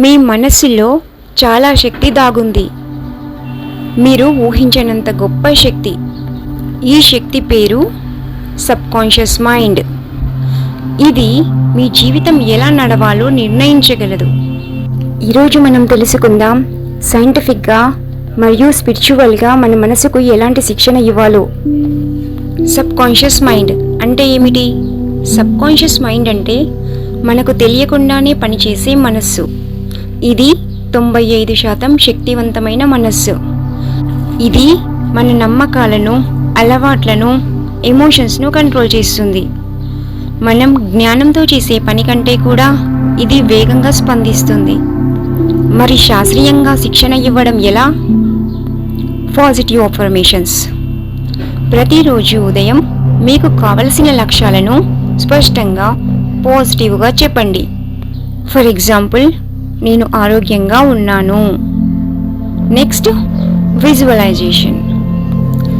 మీ మనస్సులో చాలా శక్తి దాగుంది. మీరు ఊహించనంత గొప్ప శక్తి. ఈ శక్తి పేరు సబ్కాన్షియస్ మైండ్. ఇది మీ జీవితం ఎలా నడవాలో నిర్ణయించగలదు. ఈరోజు మనం తెలుసుకుందాం సైంటిఫిక్గా మరియు స్పిరిచువల్గా మన మనసుకు ఎలాంటి శిక్షణ ఇవ్వాలో. సబ్కాన్షియస్ మైండ్ అంటే ఏమిటి? సబ్కాన్షియస్ మైండ్ అంటే మనకు తెలియకుండానే పనిచేసే మనస్సు. ఇది తొంభై ఐదు శాతం శక్తివంతమైన మనస్సు. ఇది మన నమ్మకాలను అలవాట్లను ఎమోషన్స్ను కంట్రోల్ చేస్తుంది. మనం జ్ఞానంతో చేసే పని కంటే కూడా ఇది వేగంగా స్పందిస్తుంది. మరి శాస్త్రీయంగా శిక్షణ ఇవ్వడం ఎలా? Positive affirmations. ప్రతిరోజు ఉదయం మీకు కావలసిన లక్ష్యాలను స్పష్టంగా పాజిటివ్గా చెప్పండి. ఫర్ ఎగ్జాంపుల్ నేను ఆరోగ్యంగా ఉన్నాను. నెక్స్ట్ విజువలైజేషన్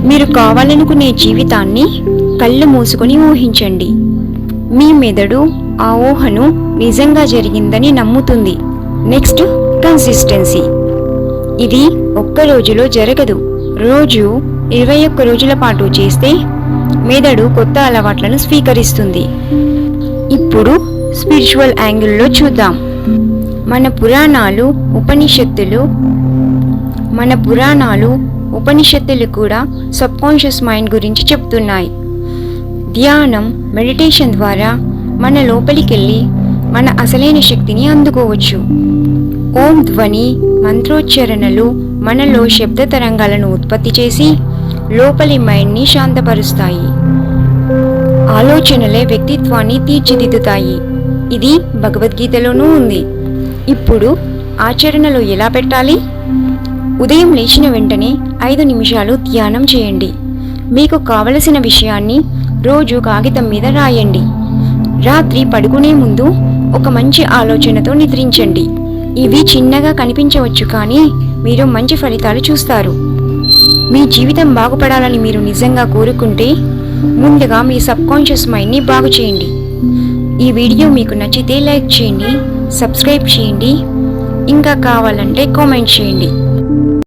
మీరు కావాలనుకునే జీవితాన్ని కళ్ళు మూసుకొని ఊహించండి. మీ మెదడు ఆ ఊహను నిజంగా జరిగిందని నమ్ముతుంది. నెక్స్ట్ కన్సిస్టెన్సీ ఇది ఒక్క రోజులో జరగదు. రోజు ఇరవై ఒక్క రోజుల పాటు చేస్తే మెదడు కొత్త అలవాట్లను స్వీకరిస్తుంది. ఇప్పుడు స్పిరిచువల్ యాంగిల్లో చూద్దాం. మన పురాణాలు ఉపనిషత్తులు మన పురాణాలు ఉపనిషత్తులు కూడా సబ్కాన్షియస్ మైండ్ గురించి చెప్తున్నాయి. ధ్యానం మెడిటేషన్ ద్వారా మన లోపలికెళ్ళి మన అసలైన శక్తిని అందుకోవచ్చు. ఓం ధ్వని మంత్రోచ్చరణలు మనలో శబ్ద తరంగాలను ఉత్పత్తి చేసి లోపలి మైండ్ని శాంతపరుస్తాయి. ఆలోచనలే వ్యక్తిత్వాన్ని తీర్చిదిద్దుతాయి. ఇది భగవద్గీతలోనూ ఉంది. ఇప్పుడు ఆచరణలో ఎలా పెట్టాలి? ఉదయం లేచిన వెంటనే ఐదు నిమిషాలు ధ్యానం చేయండి. మీకు కావలసిన విషయాన్ని రోజు కాగితం మీద రాయండి. రాత్రి పడుకునే ముందు ఒక మంచి ఆలోచనతో నిద్రించండి. ఇవి చిన్నగా కనిపించవచ్చు కానీ మీరు మంచి ఫలితాలు చూస్తారు. మీ జీవితం బాగుపడాలని మీరు నిజంగా కోరుకుంటే ముందుగా మీ సబ్కాన్షియస్ మైండ్ని బాగు చేయండి. ఈ వీడియో మీకు నచ్చితే లైక్ చేయండి. సబ్స్క్రైబ్ చేయండి. ఇంకా కావాలంటే కామెంట్ చేయండి.